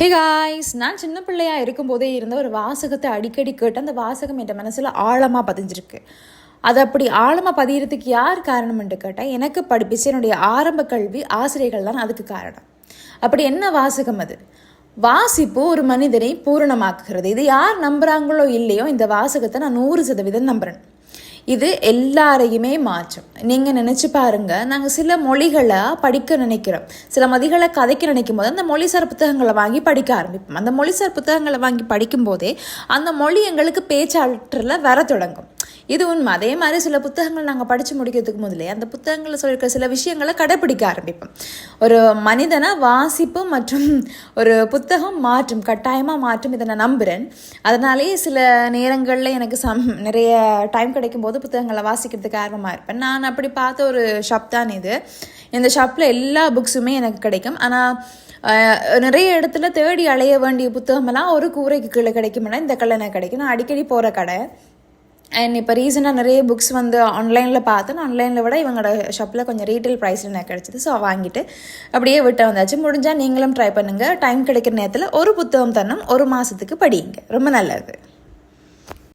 Hey guys நான் சின்ன பிள்ளையா இருக்கும்போதே இருந்த ஒரு வாசகத்தை அடிக்கடி கேட்டு அந்த வாசகம் என் மனசில் ஆழமாக பதிஞ்சிருக்கு. அது அப்படி ஆழமாக பதியறதுக்கு யார் காரணம்ன்ட்டு கேட்டால் எனக்கு படிப்பிச்சு என்னுடைய ஆரம்ப கல்வி ஆசிரியர்கள் தான் அதுக்கு காரணம். அப்படி என்ன வாசகம் அது? வாசிப்பு ஒரு மனிதனை பூரணமாக்குகிறது. இது யார் நம்புகிறாங்களோ இல்லையோ இந்த வாசகத்தை நான் நூறு சதவீதம் நம்புகிறேன் இது எல்லாரையுமே மாற்றும். நீங்கள் நினச்சி பாருங்க நாங்கள் சில மொழிகளை படிக்க நினைக்கிறோம். சில மதிகளை கதைக்க நினைக்கும் போது அந்த மொழிசார் புத்தகங்களை வாங்கி படிக்க ஆரம்பிப்போம். அந்த மொழிசார் புத்தகங்களை வாங்கி படிக்கும் போதே அந்த மொழி எங்களுக்கு பேச்சாற்றல வர தொடங்கும். இது உண்மை. அதே மாதிரி சில புத்தகங்கள் நாங்கள் படித்து முடிக்கிறதுக்கு முதலே அந்த புத்தகங்களில் சொல்லியிருக்கிற சில விஷயங்களை கடைப்பிடிக்க ஆரம்பிப்போம். ஒரு மனிதனை வாசிப்பு மற்றும் ஒரு புத்தகம் மாற்றும் கட்டாயமாக மாற்றும் இதை நான் நம்புகிறேன் அதனாலேயே சில நேரங்களில் எனக்கு சம் நிறைய டைம் கிடைக்கும் போது புத்தகங்களை வாசிக்கிறதுக்கு ஆர்வமாக இருப்பேன். நான் அப்படி பார்த்த ஒரு ஷாப் தான் இது. இந்த ஷாப்பில் எல்லா புக்ஸுமே எனக்கு கிடைக்கும். ஆனால் நிறைய இடத்துல தேடி அலைய வேண்டிய புத்தகமெல்லாம் ஒரு கூரைக்கு கீழே கிடைக்கும்னா இந்த கல்லை எனக்கு கிடைக்கும். நான் அடிக்கடி போகிற கடை. அண்ட் இப்போ ரீசெண்டாக நிறைய புக்ஸ் வந்து ஆன்லைனில் பார்த்தேன். ஆன்லைனில் விட இவங்களோட ஷாப்பில் கொஞ்சம் ரீட்டைல் ப்ரைஸில் எனக்கு கிடச்சிது. ஸோ வாங்கிட்டு அப்படியே விட்டு வந்தாச்சு. முடிஞ்சால் நீங்களும் ட்ரை பண்ணுங்கள் டைம் கிடைக்கிற நேரத்தில் ஒரு புத்தகம் தரணும். ஒரு மாதத்துக்கு படியுங்க ரொம்ப நல்லது.